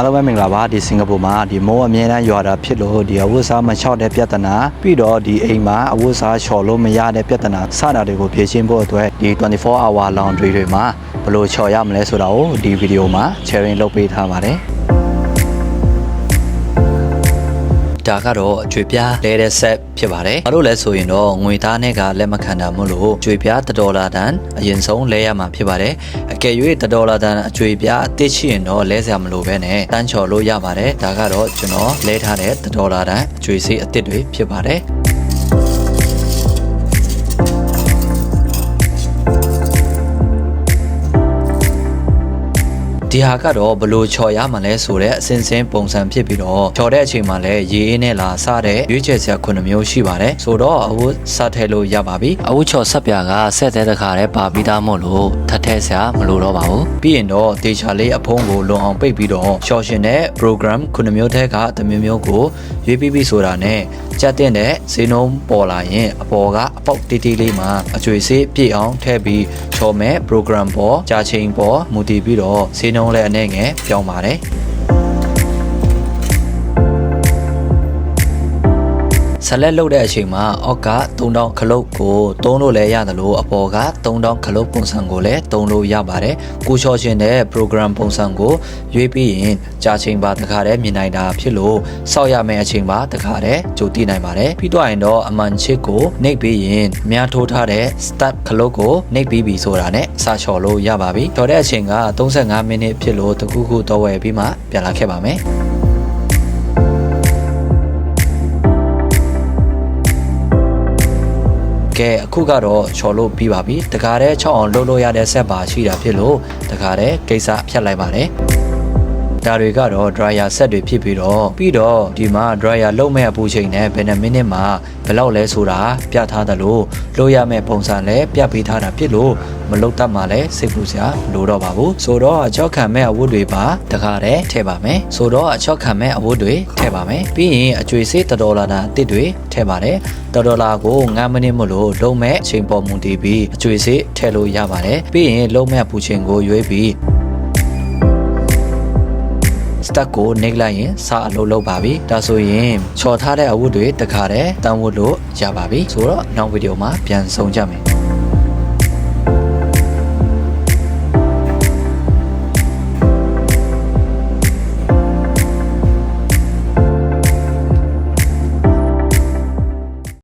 အားလုံးပဲမင်္ဂလာပါဒီစင်ကာပူမှာဒီမိုးအမြဲတမ်းရွာတာဖြစ်လို့ဒီအဝတ်စားမလျှောက်တဲ့ပြဿနာပြီးတော့ဒီအိမ်မှာအဝတ်စားလျှော်လို့မရတဲ့ပြဿနာစတာတွေကိုဖြေရှင်းဖို့အတွက်ဒီ24 hour laundry တွေမှာဘယ်လိုလျှော်ရမလဲဆိုတာကိုဒီဗီဒီယိုမှာ sharing လုပ်ပေးထားပါတယ် ဒါကတော့အကျွေပြားလဲတဲ့ set ဖြစ်ပါတယ်။ဘာလို့လဲဆိုရင်တော့ငွေသားနဲ့ကလက်မခံတာမို့လို့အကျွေပြား1ဒေါ်လာတန်အရင်ဆုံးလဲရမှာဖြစ်ပါတယ်။အကယ်၍1ဒေါ်လာတန်အကျွေပြားအသစ်ရှိရင်တော့လဲစရာမလိုပဲနဲ့တန်းချော်လို့ရပါတယ်။ဒါကတော့ကျွန်တော်လဲထားတဲ့1ဒေါ်လာတန်အကျွေစေးအသစ်တွေဖြစ်ပါတယ်။ ဒီဟာကတော့ဘလို့ချော်ရမှလဲဆိုတဲ့အစင်စင်ပုံစံဖြစ်ပြီးတော့ချော်တဲ့အချိန်မှာလည်းရေအေးနဲ့လာစတဲ့ရွေးချယ်စရာခုနှစ်မျိုးရှိပါတယ်ဆိုတော့အဝတ်စထည့်လို့ရပါပြီအဝတ်ချော်ဆက်ပြာကဆက်တဲ့တခါတည်းပါပြီးသားမို့လို့ထပ်ထည့်စရာမလိုတော့ပါဘူးပြီးရင်တော့တေချာလေးအဖုံးကိုလုံအောင်ပိတ်ပြီးတော့ချော်ရှင်တဲ့ program ခုနှစ်မျိုးထဲကတစ်မျိုးမျိုးကိုရွေးပြီးပြီဆိုတာနဲ့ကြက်တင်တဲ့ဈေးနှုန်းပေါ်လာရင်အပေါ်ကအပေါက်တီးတီးလေးမှာအကျွေစေးပြည့်အောင်ထည့်ပြီး ချော်မဲ့ program ပေါ်ကြာချိန်ပေါ်မူတည်ပြီးတော့ဈေးနှုန်းလည်းအနေငယ်ပြောင်းပါတယ် ဆက်လက်လုပ်တဲ့အချိန်မှာအောက်က3000ခလုတ်ကိုသုံးလို့လည်းရတယ်လို့အပေါ်က3000ခလုတ်ပုံစံကိုလည်းသုံးလို့ရပါတယ်။ကိုချော်ရှင်တဲ့ program ပုံစံကိုရွေးပြီးရင်ကြာချိန်ပါတခါတည်းမြင်နိုင်တာဖြစ်လို့စောက်ရမယ့်အချိန်ပါတခါတည်းကြိုသိနိုင်ပါတယ်။ပြီးတော့ရင်တော့အမှန်ချစ်ကိုနှိပ်ပြီးရင်အများထိုးထားတဲ့ step ခလုတ်ကိုနှိပ်ပြီးပြီဆိုတာနဲ့စာချော်လို့ရပါပြီ။ချော်တဲ့အချိန်က35မိနစ်ဖြစ်လို့တခုခုတော့ဝယ်ပြီးမှပြန်လာခဲ့ပါမယ်။ ကဲအခုကတော့ချော်လို့ပြီးပါပြီတခါတည်း6အောင်လှုပ်လို့ရတဲ့ဆက်ပါရှိတာဖြစ်လို့တခါတည်းကိစ္စဖြတ်လိုက်ပါတယ် ဒါတွေကတော့ dryer set တွေဖြစ်ပြီးတော့ပြီးတော့ဒီမှာ dryer လုံးမဲ့အပူချိန်နဲ့ဘယ်နှမိနစ်မှာဘယ်လောက်လဲဆိုတာပြထားသလိုလှုပ်ရမယ့်ပုံစံလည်းပြပေးထားတာဖြစ်လို့မလုတ်တတ်မှလည်းစိတ်ပူစရာမလိုတော့ပါဘူးဆိုတော့အချောက်ခံမဲ့အဝတ်တွေပါတခါတည်းထည့်ပါမယ်ဆိုတော့အချောက်ခံမဲ့အဝတ်တွေထည့်ပါမယ်ပြီးရင်အကျွေးစေး1ဒေါ်လာတန်အတစ်တွေထည့်ပါတယ်1ဒေါ်လာကို9မိနစ်မို့လို့လုံးမဲ့အချိန်ပေါ်မူတည်ပြီးအကျွေးစေးထည့်လို့ရပါတယ်ပြီးရင်လုံးမဲ့ပူချိန်ကိုရွေးပြီး စတက်ကိုနှိပ်လိုက်ရင်စအလုပ်လုပ်ပါပြီဒါဆိုရင်ချော်ထားတဲ့အဝတ်တွေတခါတည်းတန်ဝတ်လို့ရပါပြီဆိုတော့နောက်ဗီဒီယိုမှာပြန်ဆုံကြမယ်